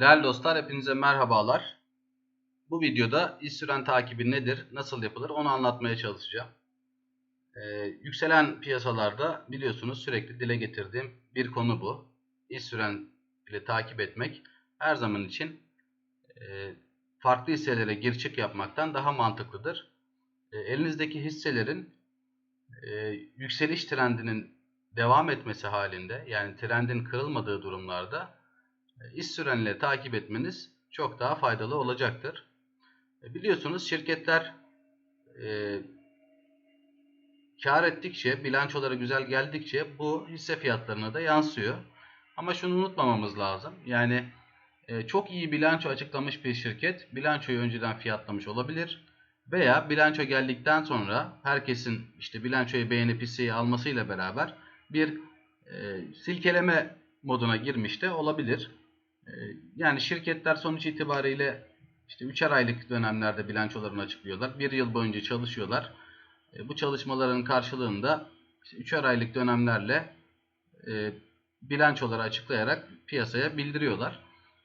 Değerli dostlar hepinize merhabalar. Bu videoda iş süren takibi nedir, nasıl yapılır onu anlatmaya çalışacağım. Ee, yükselen piyasalarda biliyorsunuz sürekli dile getirdiğim bir konu bu. İş süren ile takip etmek her zaman için e, farklı hisselere gir çık yapmaktan daha mantıklıdır. E, elinizdeki hisselerin e, yükseliş trendinin devam etmesi halinde yani trendin kırılmadığı durumlarda iş sürenle takip etmeniz çok daha faydalı olacaktır. E, biliyorsunuz şirketler e, kar ettikçe, bilançoları güzel geldikçe bu hisse fiyatlarına da yansıyor. Ama şunu unutmamamız lazım. Yani e, çok iyi bilanço açıklamış bir şirket bilançoyu önceden fiyatlamış olabilir. Veya bilanço geldikten sonra herkesin işte bilançoyu beğenip hisseyi almasıyla beraber bir e, silkeleme moduna girmiş de olabilir. E, yani şirketler sonuç itibariyle işte 3'er aylık dönemlerde bilançolarını açıklıyorlar. Bir yıl boyunca çalışıyorlar. E, bu çalışmaların karşılığında işte 3'er aylık dönemlerle e, bilançoları açıklayarak piyasaya bildiriyorlar.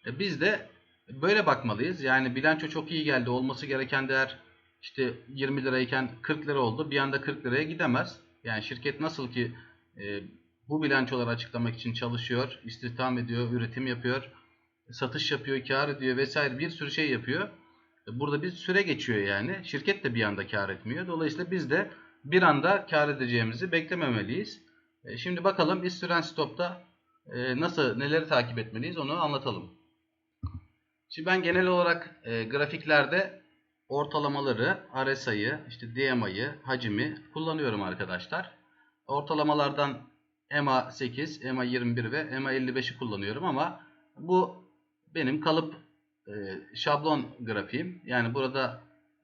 E, biz de böyle bakmalıyız. Yani bilanço çok iyi geldi. Olması gereken değer işte 20 lirayken 40 lira oldu. Bir anda 40 liraya gidemez. Yani şirket nasıl ki e, bu bilançoları açıklamak için çalışıyor, istihdam ediyor, üretim yapıyor, satış yapıyor, kar ediyor vesaire bir sürü şey yapıyor. Burada bir süre geçiyor yani. Şirket de bir anda kar etmiyor. Dolayısıyla biz de bir anda kar edeceğimizi beklememeliyiz. E, şimdi bakalım iş süren stopta e, nasıl neleri takip etmeliyiz onu anlatalım. Şimdi ben genel olarak e, grafiklerde ortalamaları, RSI'yi, işte DMA'yı, hacimi kullanıyorum arkadaşlar. Ortalamalardan EMA 8, EMA 21 ve EMA 55'i kullanıyorum ama bu benim kalıp e, şablon grafiğim. Yani burada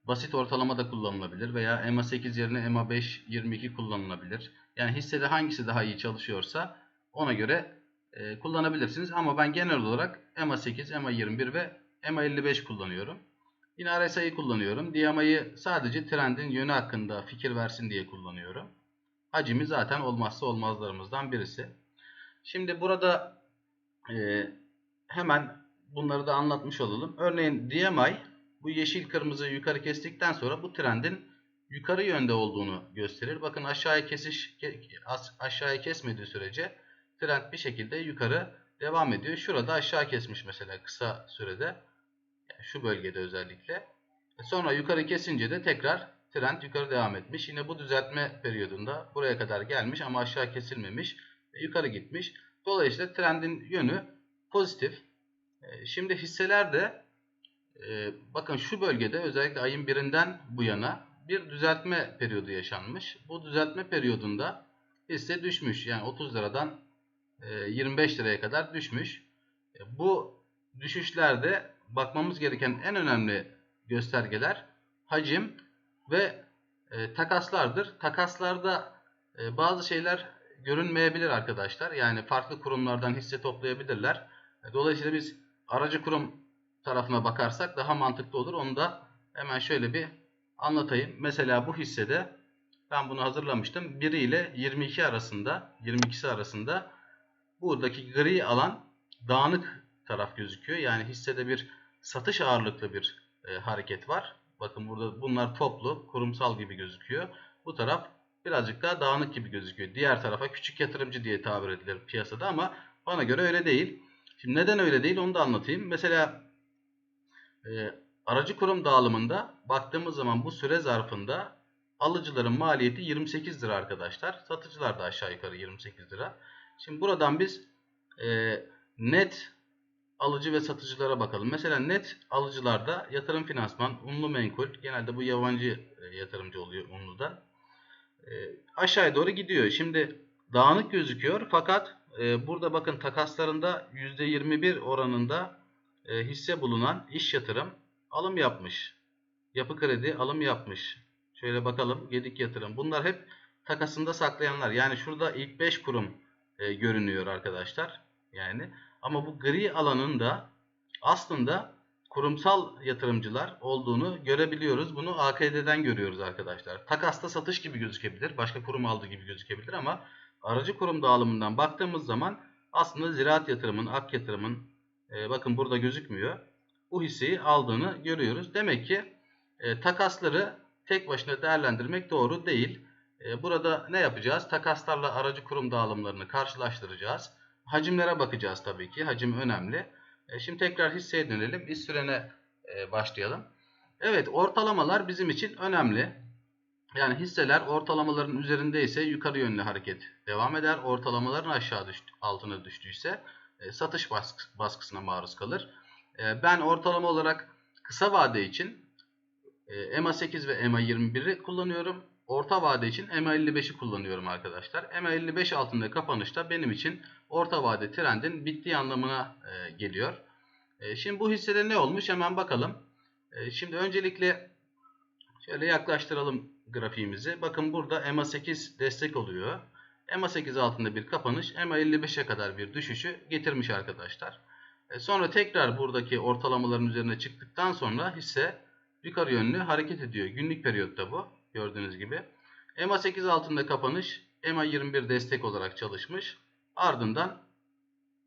basit ortalama da kullanılabilir veya EMA 8 yerine EMA 5, 22 kullanılabilir. Yani hissede hangisi daha iyi çalışıyorsa ona göre e, kullanabilirsiniz. Ama ben genel olarak EMA 8, EMA 21 ve EMA 55 kullanıyorum. Yine RSI'yi kullanıyorum. DMA'yı sadece trendin yönü hakkında fikir versin diye kullanıyorum. Hacimi zaten olmazsa olmazlarımızdan birisi. Şimdi burada e, hemen bunları da anlatmış olalım. Örneğin DMI bu yeşil kırmızı yukarı kestikten sonra bu trendin yukarı yönde olduğunu gösterir. Bakın aşağıya kesiş aşağıya kesmediği sürece trend bir şekilde yukarı devam ediyor. Şurada aşağı kesmiş mesela kısa sürede. Şu bölgede özellikle. Sonra yukarı kesince de tekrar trend yukarı devam etmiş. Yine bu düzeltme periyodunda buraya kadar gelmiş ama aşağı kesilmemiş. Yukarı gitmiş. Dolayısıyla trendin yönü pozitif. E, şimdi hisseler de bakın şu bölgede özellikle ayın birinden bu yana bir düzeltme periyodu yaşanmış. Bu düzeltme periyodunda hisse düşmüş. Yani 30 liradan 25 liraya kadar düşmüş. Bu düşüşlerde bakmamız gereken en önemli göstergeler hacim ve e, takaslardır. Takaslarda e, bazı şeyler görünmeyebilir arkadaşlar. Yani farklı kurumlardan hisse toplayabilirler. E, dolayısıyla biz aracı kurum tarafına bakarsak daha mantıklı olur. Onu da hemen şöyle bir anlatayım. Mesela bu hissede ben bunu hazırlamıştım. 1 ile 22 arasında 22'si arasında buradaki gri alan dağınık taraf gözüküyor. Yani hissede bir satış ağırlıklı bir e, hareket var. Bakın burada bunlar toplu, kurumsal gibi gözüküyor. Bu taraf birazcık daha dağınık gibi gözüküyor. Diğer tarafa küçük yatırımcı diye tabir edilir piyasada ama bana göre öyle değil. Şimdi neden öyle değil onu da anlatayım. Mesela e, aracı kurum dağılımında baktığımız zaman bu süre zarfında alıcıların maliyeti 28 lira arkadaşlar. Satıcılar da aşağı yukarı 28 lira. Şimdi buradan biz e, net alıcı ve satıcılara bakalım. Mesela net alıcılarda yatırım finansman, unlu menkul, genelde bu yabancı e, yatırımcı oluyor unluda. E, aşağıya doğru gidiyor. Şimdi dağınık gözüküyor fakat e, burada bakın takaslarında %21 oranında e, hisse bulunan iş yatırım alım yapmış. Yapı kredi alım yapmış. Şöyle bakalım. Gedik yatırım. Bunlar hep takasında saklayanlar. Yani şurada ilk 5 kurum e, görünüyor arkadaşlar. Yani ama bu gri alanın da aslında kurumsal yatırımcılar olduğunu görebiliyoruz. Bunu AKD'den görüyoruz arkadaşlar. Takasta satış gibi gözükebilir. Başka kurum aldığı gibi gözükebilir ama aracı kurum dağılımından baktığımız zaman aslında ziraat yatırımın, ak yatırımın, e, bakın burada gözükmüyor. Bu hisseyi aldığını görüyoruz. Demek ki e, takasları tek başına değerlendirmek doğru değil. E, burada ne yapacağız? Takaslarla aracı kurum dağılımlarını karşılaştıracağız. Hacimlere bakacağız tabii ki. Hacim önemli. E, şimdi tekrar hisseye dönelim. İsfren'e e, başlayalım. Evet ortalamalar bizim için önemli. Yani hisseler ortalamaların üzerindeyse yukarı yönlü hareket devam eder. Ortalamaların aşağı düştü, altına düştüyse e, satış baskı, baskısına maruz kalır. E, ben ortalama olarak kısa vade için e, MA8 ve MA21'i kullanıyorum. Orta vade için MA55'i kullanıyorum arkadaşlar. MA55 altında kapanışta benim için orta vade trendin bittiği anlamına e, geliyor. E, şimdi bu hissede ne olmuş hemen bakalım. E, şimdi öncelikle şöyle yaklaştıralım grafiğimizi. Bakın burada MA8 destek oluyor. MA8 altında bir kapanış MA55'e kadar bir düşüşü getirmiş arkadaşlar. E, sonra tekrar buradaki ortalamaların üzerine çıktıktan sonra hisse yukarı yönlü hareket ediyor. Günlük periyotta bu gördüğünüz gibi. MA8 altında kapanış MA21 destek olarak çalışmış. Ardından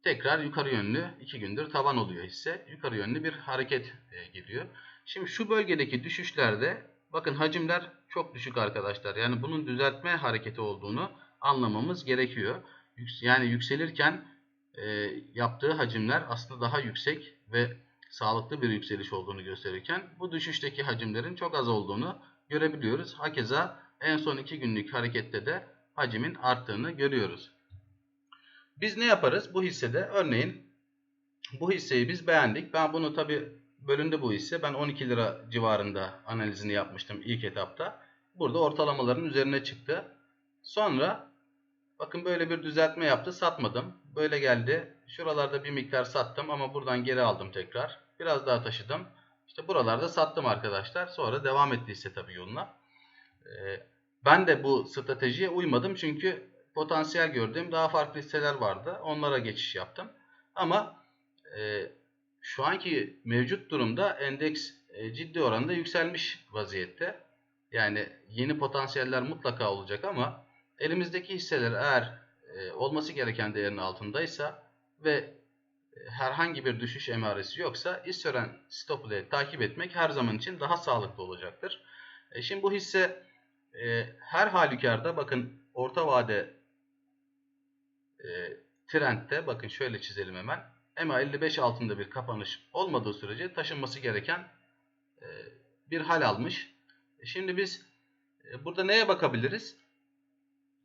tekrar yukarı yönlü 2 gündür tavan oluyor hisse. Yukarı yönlü bir hareket e, geliyor. Şimdi şu bölgedeki düşüşlerde bakın hacimler çok düşük arkadaşlar. Yani bunun düzeltme hareketi olduğunu anlamamız gerekiyor. Yani yükselirken e, yaptığı hacimler aslında daha yüksek ve sağlıklı bir yükseliş olduğunu gösterirken bu düşüşteki hacimlerin çok az olduğunu görebiliyoruz. Hakeza en son 2 günlük harekette de hacimin arttığını görüyoruz. Biz ne yaparız bu hissede? Örneğin bu hisseyi biz beğendik. Ben bunu tabi bölündü bu hisse. Ben 12 lira civarında analizini yapmıştım ilk etapta. Burada ortalamaların üzerine çıktı. Sonra bakın böyle bir düzeltme yaptı. Satmadım. Böyle geldi. Şuralarda bir miktar sattım ama buradan geri aldım tekrar. Biraz daha taşıdım. İşte buralarda sattım arkadaşlar. Sonra devam etti hisse tabii yoluna. Ee, ben de bu stratejiye uymadım çünkü potansiyel gördüğüm daha farklı hisseler vardı. Onlara geçiş yaptım. Ama e, şu anki mevcut durumda endeks e, ciddi oranda yükselmiş vaziyette. Yani yeni potansiyeller mutlaka olacak ama elimizdeki hisseler eğer e, olması gereken değerin altındaysa ve e, herhangi bir düşüş emaresi yoksa istenen stop ile takip etmek her zaman için daha sağlıklı olacaktır. Şimdi bu hisse her halükarda bakın orta vade e, trendte bakın şöyle çizelim hemen. MA55 altında bir kapanış olmadığı sürece taşınması gereken e, bir hal almış. E, şimdi biz e, burada neye bakabiliriz?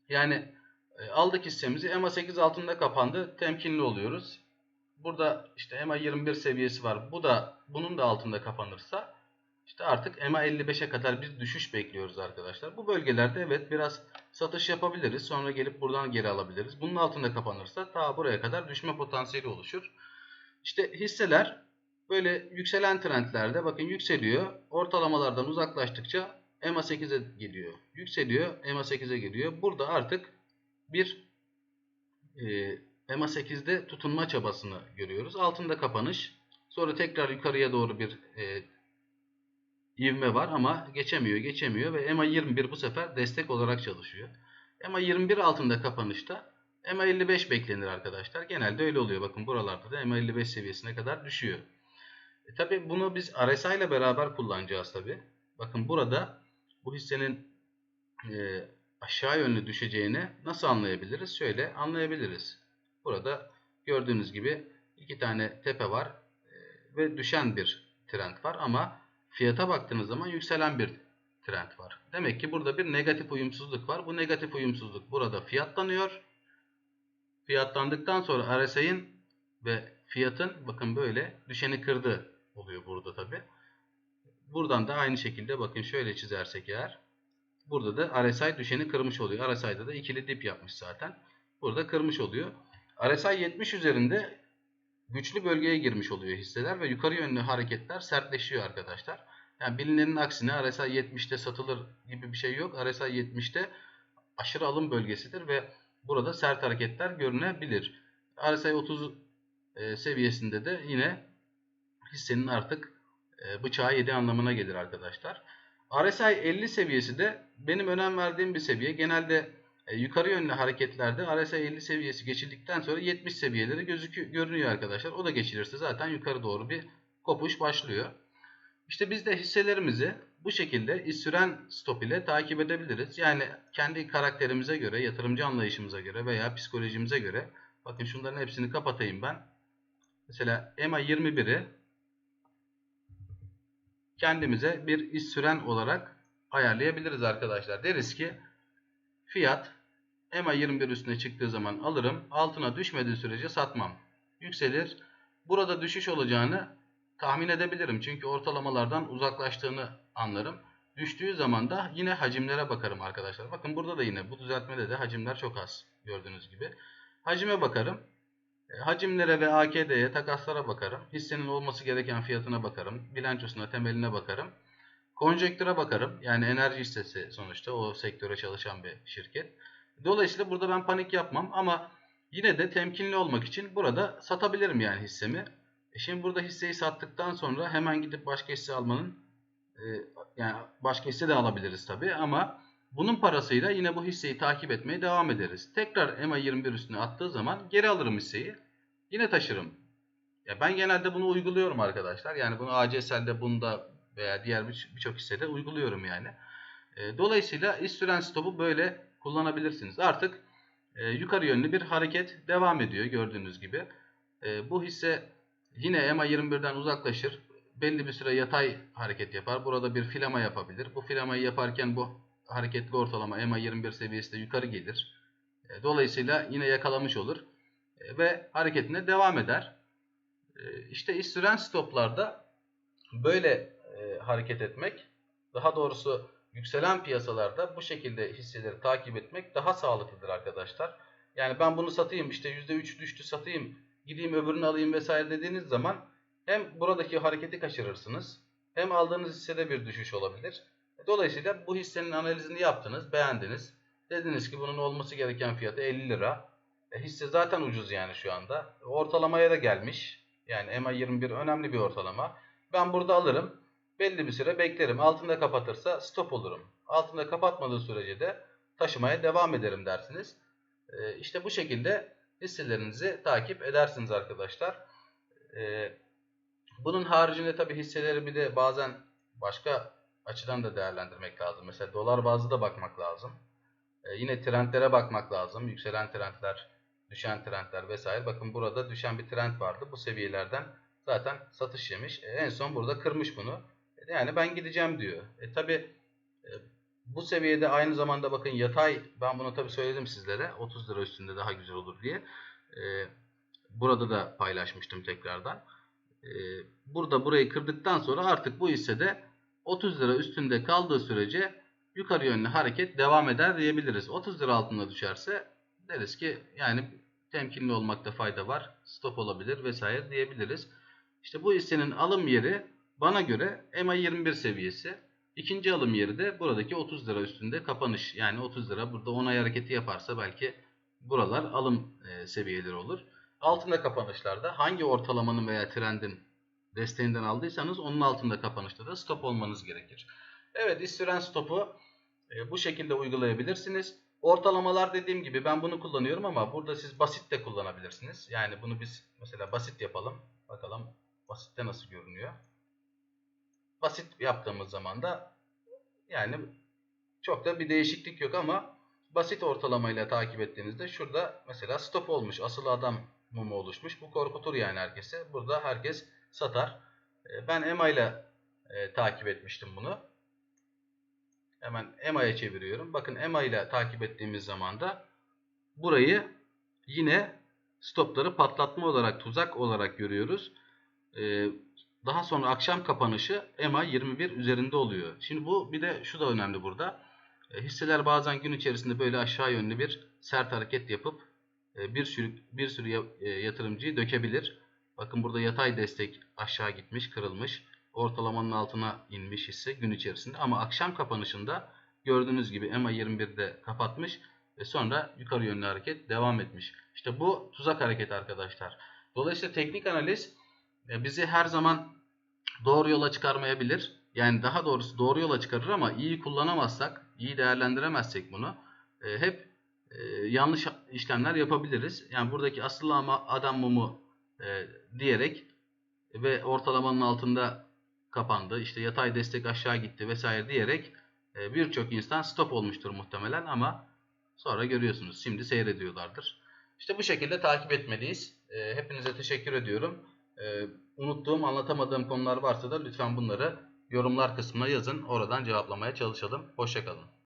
Yani aldık hissemizi MA8 altında kapandı. Temkinli oluyoruz. Burada işte MA21 seviyesi var. Bu da bunun da altında kapanırsa işte artık MA55'e kadar bir düşüş bekliyoruz arkadaşlar. Bu bölgelerde evet biraz satış yapabiliriz. Sonra gelip buradan geri alabiliriz. Bunun altında kapanırsa ta buraya kadar düşme potansiyeli oluşur. İşte hisseler böyle yükselen trendlerde bakın yükseliyor. Ortalamalardan uzaklaştıkça MA8'e geliyor. Yükseliyor MA8'e geliyor. Burada artık bir e, MA8'de tutunma çabasını görüyoruz. Altında kapanış. Sonra tekrar yukarıya doğru bir e, ivme var ama geçemiyor geçemiyor ve EMA 21 bu sefer destek olarak çalışıyor. EMA 21 altında kapanışta EMA 55 beklenir arkadaşlar. Genelde öyle oluyor. Bakın buralarda da EMA 55 seviyesine kadar düşüyor. E tabi bunu biz RSI ile beraber kullanacağız tabi. Bakın burada bu hissenin e, aşağı yönlü düşeceğini nasıl anlayabiliriz? Şöyle anlayabiliriz. Burada gördüğünüz gibi iki tane tepe var e, ve düşen bir trend var ama fiyata baktığınız zaman yükselen bir trend var. Demek ki burada bir negatif uyumsuzluk var. Bu negatif uyumsuzluk burada fiyatlanıyor. Fiyatlandıktan sonra RSI'nin ve fiyatın bakın böyle düşeni kırdı oluyor burada tabi. Buradan da aynı şekilde bakın şöyle çizersek eğer burada da RSI düşeni kırmış oluyor. RSI'da da ikili dip yapmış zaten. Burada kırmış oluyor. RSI 70 üzerinde güçlü bölgeye girmiş oluyor hisseler ve yukarı yönlü hareketler sertleşiyor arkadaşlar. Yani bilinenin aksine RSI 70'te satılır gibi bir şey yok. RSI 70'te aşırı alım bölgesidir ve burada sert hareketler görünebilir. RSI 30 e, seviyesinde de yine hissenin artık e, bıçağı yedi anlamına gelir arkadaşlar. RSI 50 seviyesi de benim önem verdiğim bir seviye. Genelde E, yukarı yönlü hareketlerde RSI 50 seviyesi geçildikten sonra 70 seviyeleri gözüküyor, görünüyor arkadaşlar. O da geçilirse zaten yukarı doğru bir kopuş başlıyor. İşte biz de hisselerimizi bu şekilde iz süren stop ile takip edebiliriz. Yani kendi karakterimize göre, yatırımcı anlayışımıza göre veya psikolojimize göre. Bakın şunların hepsini kapatayım ben. Mesela EMA 21'i kendimize bir iz süren olarak ayarlayabiliriz arkadaşlar. Deriz ki fiyat EMA 21 üstüne çıktığı zaman alırım. Altına düşmediği sürece satmam. Yükselir. Burada düşüş olacağını tahmin edebilirim. Çünkü ortalamalardan uzaklaştığını anlarım. Düştüğü zaman da yine hacimlere bakarım arkadaşlar. Bakın burada da yine bu düzeltmede de hacimler çok az gördüğünüz gibi. Hacime bakarım. E, hacimlere ve AKD'ye, takaslara bakarım. Hissenin olması gereken fiyatına bakarım. Bilançosuna, temeline bakarım. Konjektüre bakarım. Yani enerji hissesi sonuçta o sektöre çalışan bir şirket. Dolayısıyla burada ben panik yapmam ama yine de temkinli olmak için burada satabilirim yani hissemi. E şimdi burada hisseyi sattıktan sonra hemen gidip başka hisse almanın e, yani başka hisse de alabiliriz tabi ama bunun parasıyla yine bu hisseyi takip etmeye devam ederiz. Tekrar EMA 21 üstüne attığı zaman geri alırım hisseyi. Yine taşırım. Ya ben genelde bunu uyguluyorum arkadaşlar. Yani bunu ACSL'de bunda veya diğer birçok hissede uyguluyorum yani. E, dolayısıyla iş süren stopu böyle kullanabilirsiniz. Artık e, yukarı yönlü bir hareket devam ediyor gördüğünüz gibi. E, bu hisse yine EMA 21'den uzaklaşır. Belli bir süre yatay hareket yapar. Burada bir filama yapabilir. Bu filamayı yaparken bu hareketli ortalama EMA 21 seviyesi de yukarı gelir. E, dolayısıyla yine yakalamış olur. E, ve hareketine devam eder. E, işte iş süren stoplarda böyle hareket etmek, daha doğrusu yükselen piyasalarda bu şekilde hisseleri takip etmek daha sağlıklıdır arkadaşlar. Yani ben bunu satayım işte %3 düştü satayım gideyim öbürünü alayım vesaire dediğiniz zaman hem buradaki hareketi kaçırırsınız hem aldığınız hissede bir düşüş olabilir. Dolayısıyla bu hissenin analizini yaptınız, beğendiniz. Dediniz ki bunun olması gereken fiyatı 50 lira. E, hisse zaten ucuz yani şu anda. Ortalamaya da gelmiş. Yani EMA 21 önemli bir ortalama. Ben burada alırım. Belli bir süre beklerim. Altında kapatırsa stop olurum. Altında kapatmadığı sürece de taşımaya devam ederim dersiniz. E, işte bu şekilde hisselerinizi takip edersiniz arkadaşlar. E, bunun haricinde tabi hisseleri bir de bazen başka açıdan da değerlendirmek lazım. Mesela dolar bazlı da bakmak lazım. Ee, yine trendlere bakmak lazım. Yükselen trendler, düşen trendler vesaire. Bakın burada düşen bir trend vardı. Bu seviyelerden zaten satış yemiş. En son burada kırmış bunu. Yani ben gideceğim diyor. E tabi e, bu seviyede aynı zamanda bakın yatay ben bunu tabi söyledim sizlere 30 lira üstünde daha güzel olur diye. E, burada da paylaşmıştım tekrardan. E, burada burayı kırdıktan sonra artık bu hissede 30 lira üstünde kaldığı sürece yukarı yönlü hareket devam eder diyebiliriz. 30 lira altında düşerse deriz ki yani temkinli olmakta fayda var. Stop olabilir vesaire diyebiliriz. İşte bu hissenin alım yeri bana göre EMA 21 seviyesi. İkinci alım yeri de buradaki 30 lira üstünde kapanış. Yani 30 lira burada onay hareketi yaparsa belki buralar alım e, seviyeleri olur. Altında kapanışlarda hangi ortalamanın veya trendin desteğinden aldıysanız onun altında kapanışta da stop olmanız gerekir. Evet istiren stopu e, bu şekilde uygulayabilirsiniz. Ortalamalar dediğim gibi ben bunu kullanıyorum ama burada siz basit de kullanabilirsiniz. Yani bunu biz mesela basit yapalım. Bakalım basitte nasıl görünüyor. Basit yaptığımız zaman da yani çok da bir değişiklik yok ama basit ortalamayla takip ettiğinizde şurada mesela stop olmuş. Asıl adam mumu oluşmuş. Bu korkutur yani herkese. Burada herkes satar. E, ben EMA ile e, takip etmiştim bunu. Hemen EMA'ya çeviriyorum. Bakın EMA ile takip ettiğimiz zaman da burayı yine stopları patlatma olarak, tuzak olarak görüyoruz. Daha sonra akşam kapanışı EMA 21 üzerinde oluyor. Şimdi bu bir de şu da önemli burada. E, hisseler bazen gün içerisinde böyle aşağı yönlü bir sert hareket yapıp e, bir sürü bir sürü e, yatırımcıyı dökebilir. Bakın burada yatay destek aşağı gitmiş, kırılmış. Ortalamanın altına inmiş hisse gün içerisinde. Ama akşam kapanışında gördüğünüz gibi EMA 21'de kapatmış ve sonra yukarı yönlü hareket devam etmiş. İşte bu tuzak hareket arkadaşlar. Dolayısıyla teknik analiz bizi her zaman doğru yola çıkarmayabilir. Yani daha doğrusu doğru yola çıkarır ama iyi kullanamazsak, iyi değerlendiremezsek bunu hep e, yanlış işlemler yapabiliriz. Yani buradaki asıl ama adam mumu e, diyerek ve ortalamanın altında kapandı. işte yatay destek aşağı gitti vesaire diyerek e, birçok insan stop olmuştur muhtemelen ama sonra görüyorsunuz şimdi seyrediyorlardır. İşte bu şekilde takip etmeliyiz. E, hepinize teşekkür ediyorum. E, unuttuğum, anlatamadığım konular varsa da lütfen bunları yorumlar kısmına yazın. Oradan cevaplamaya çalışalım. Hoşçakalın.